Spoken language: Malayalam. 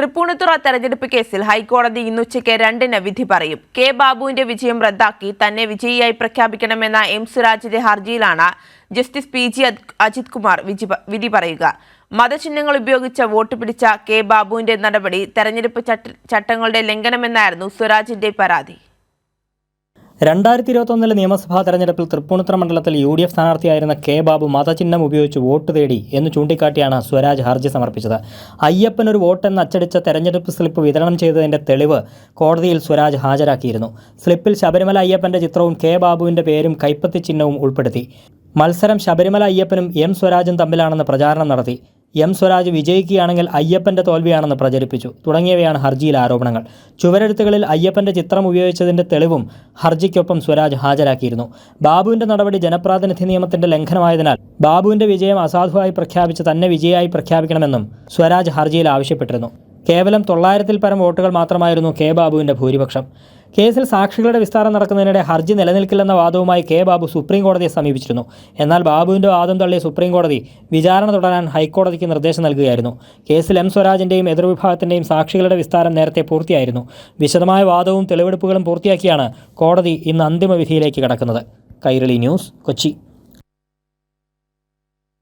തൃപ്പൂണിത്തുറ തെരഞ്ഞെടുപ്പ് കേസിൽ ഹൈക്കോടതി ഇന്ന് ഉച്ചയ്ക്ക് രണ്ടിന് വിധി പറയും. കെ ബാബുവിന്റെ വിജയം റദ്ദാക്കി തന്നെ വിജയിയായി പ്രഖ്യാപിക്കണമെന്ന എം സുരാജിന്റെ ഹർജിയിലാണ് justice P G Ajith Kumar വിധി പറയുക. മതചിഹ്നങ്ങൾ ഉപയോഗിച്ച് വോട്ട് പിടിച്ച കെ ബാബുവിന്റെ നടപടി തെരഞ്ഞെടുപ്പ് ചട്ടങ്ങളുടെ ലംഘനമെന്നായിരുന്നു സുരാജിന്റെ പരാതി. രണ്ടായിരത്തി ഇരുപത്തൊന്നിലെ നിയമസഭാ തെരഞ്ഞെടുപ്പിൽ തൃപ്പൂണിത്തുറ മണ്ഡലത്തിൽ യു ഡി എഫ് സ്ഥാനാർത്ഥിയായിരുന്ന കെ ബാബു മതചിഹ്നം ഉപയോഗിച്ച് വോട്ട് തേടി എന്ന് ചൂണ്ടിക്കാട്ടിയാണ് സ്വരാജ് ഹർജി സമർപ്പിച്ചത്. അയ്യപ്പനൊരു വോട്ടെന്ന് അച്ചടിച്ച തെരഞ്ഞെടുപ്പ് സ്ലിപ്പ് വിതരണം ചെയ്തതിന്റെ തെളിവ് കോടതിയിൽ സ്വരാജ് ഹാജരാക്കിയിരുന്നു. സ്ലിപ്പിൽ ശബരിമല അയ്യപ്പന്റെ ചിത്രവും കെ ബാബുവിന്റെ പേരും കൈപ്പത്തി ചിഹ്നവും ഉൾപ്പെടുത്തി. മത്സരം ശബരിമല അയ്യപ്പനും എം സ്വരാജും തമ്മിലാണെന്ന് പ്രചാരണം നടത്തി. എം സ്വരാജ് വിജയിക്കുകയാണെങ്കിൽ അയ്യപ്പന്റെ തോൽവിയാണെന്ന് പ്രചരിപ്പിച്ചു. തുടങ്ങിയവയാണ് ഹർജിയിലെ ആരോപണങ്ങൾ. ചുവരെഴുത്തുകളിൽ അയ്യപ്പന്റെ ചിത്രം ഉപയോഗിച്ചതിന്റെ തെളിവും ഹർജിക്കൊപ്പം സ്വരാജ് ഹാജരാക്കിയിരുന്നു. ബാബുവിന്റെ നടപടി ജനപ്രാതിനിധ്യ നിയമത്തിന്റെ ലംഘനമായതിനാൽ ബാബുവിന്റെ വിജയം അസാധുവായി പ്രഖ്യാപിച്ച് തന്നെ വിജയായി പ്രഖ്യാപിക്കണമെന്നും സ്വരാജ് ഹർജിയിൽ ആവശ്യപ്പെട്ടിരുന്നു. കേവലം തൊള്ളായിരത്തിൽ പരം വോട്ടുകൾ മാത്രമായിരുന്നു കെ ബാബുവിന്റെ ഭൂരിപക്ഷം. കേസിൽ സാക്ഷികളുടെ വിസ്താരം നടക്കുന്നതിനിടെ ഹർജി നിലനിൽക്കില്ലെന്ന വാദവുമായി കെ ബാബു സുപ്രീം കോടതിയെ സമീപിച്ചിരുന്നു. എന്നാൽ ബാബുവിന്റെ വാദം തള്ളിയ സുപ്രീം കോടതി വിചാരണ തുടരാൻ ഹൈക്കോടതിക്ക് നിർദ്ദേശം നൽകുകയായിരുന്നു. കേസിൽ എം സ്വരാജിന്റെയും എതിർവിഭാഗത്തിന്റെയും സാക്ഷികളുടെ വിസ്താരം നേരത്തെ പൂർത്തിയായിരുന്നു. വിശദമായ വാദവും തെളിവെടുപ്പുകളും പൂർത്തിയാക്കിയാണ് കോടതി ഇന്ന് അന്തിമ വിധിയിലേക്ക് കടക്കുന്നത്. കൈരളി ന്യൂസ് കൊച്ചി.